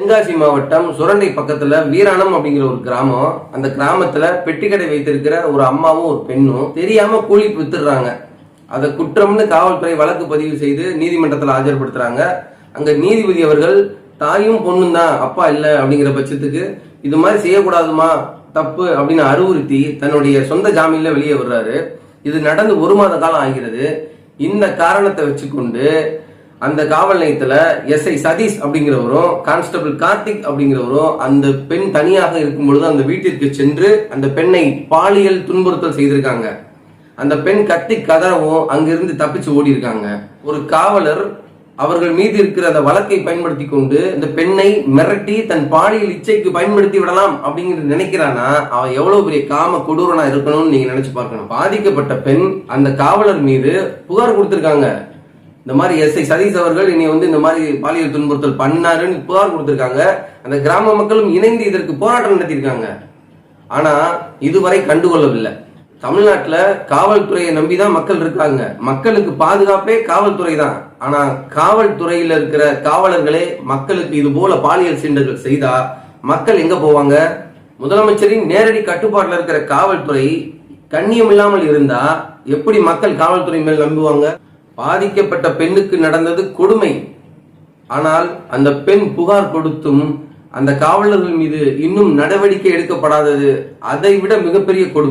தென்காசி மாவட்டம் சுரண்டை பக்கத்துல வீராணம் அப்படிங்கிற ஒரு கிராமம். அந்த கிராமத்துல பெட்டிக்கடை வைத்திருக்கிற ஒரு அம்மாவும் ஒரு பெண்ணும் தெரியாம கூலி வித்துடுறாங்க. அதை குற்றம்னு காவல்துறை வழக்கு பதிவு செய்து நீதிமன்றத்தில் ஆஜர்படுத்துறாங்க. அங்க நீதிபதி அவர்கள் தாயும் பொண்ணும் தான் அப்பா இல்லை அப்படிங்கிற பட்சத்துக்கு இது மாதிரி செய்யக்கூடாதுமா தப்பு அப்படின்னு அறிவுறுத்தி தன்னுடைய சொந்த ஜாமீன்ல வெளியே வர்றாரு. இது நடந்து ஒரு மாத காலம் ஆகிறது. இந்த காரணத்தை வச்சுக்கொண்டு அந்த காவல் நிலையத்துல எஸ்ஐ சதீஷ் அப்படிங்கிறவரும் கான்ஸ்டபிள் கார்த்திக் அப்படிங்கிறவரும் அந்த பெண் தனியாக இருக்கும் பொழுது அந்த வீட்டிற்கு சென்று அந்த பெண்ணை பாலியல் துன்புறுத்தல் செய்திருக்காங்க. அந்த பெண் கத்தி கதறவும் அங்கிருந்து தப்பிச்சு ஓடி இருக்காங்க ஒரு காவலர் அவர்கள் மீது இருக்கிற அந்த வழக்கை பயன்படுத்தி கொண்டு இந்த பெண்ணை மிரட்டி தன் பாலியல் இச்சைக்கு பயன்படுத்தி விடலாம் அப்படிங்கிறது நினைக்கிறானா? அவன் எவ்வளவு பெரிய காம கொடூரனா இருக்கணும்னு நீங்க நினைச்சு பார்க்கணும். பாதிக்கப்பட்ட பெண் அந்த காவலர் மீது புகார் கொடுத்திருக்காங்க. இந்த மாதிரி எஸ்ஐ சதீஷ் அவர்கள் இனி வந்து இந்த மாதிரி பாலியல் துன்புறுத்தல் பண்ணாருன்னு புகார் கொடுத்திருக்காங்க. அந்த கிராம மக்களும் இணைந்து இதற்கு போராட்டம் நடத்தியிருக்காங்க. ஆனா இதுவரை கண்டுகொள்ளவில்லை. தமிழ்நாட்டில் காவல்துறையை நம்பி தான் மக்கள் இருக்காங்க. மக்களுக்கு பாதுகாப்பே காவல்துறை தான். ஆனா காவல்துறையில் இருக்கிற காவலர்களே மக்களுக்கு இது போல பாலியல் சீண்டல்கள் செய்தா மக்கள் எங்க போவாங்க? முதலமைச்சரின் நேரடி கட்டுப்பாட்டில் இருக்கிற காவல்துறை கண்ணியம் இல்லாமல் இருந்தா எப்படி மக்கள் காவல்துறை மேல் நம்புவாங்க? பாதிக்கப்பட்ட பெண்ணுக்கு நடந்தது கொடுமை. ஆனால் அந்த பெண் புகார் கொடுத்தும் அந்த காவலர்கள் மீது இன்னும் நடவடிக்கை எடுக்கப்படாதது அதை விட மிகப்பெரிய கொடுமை.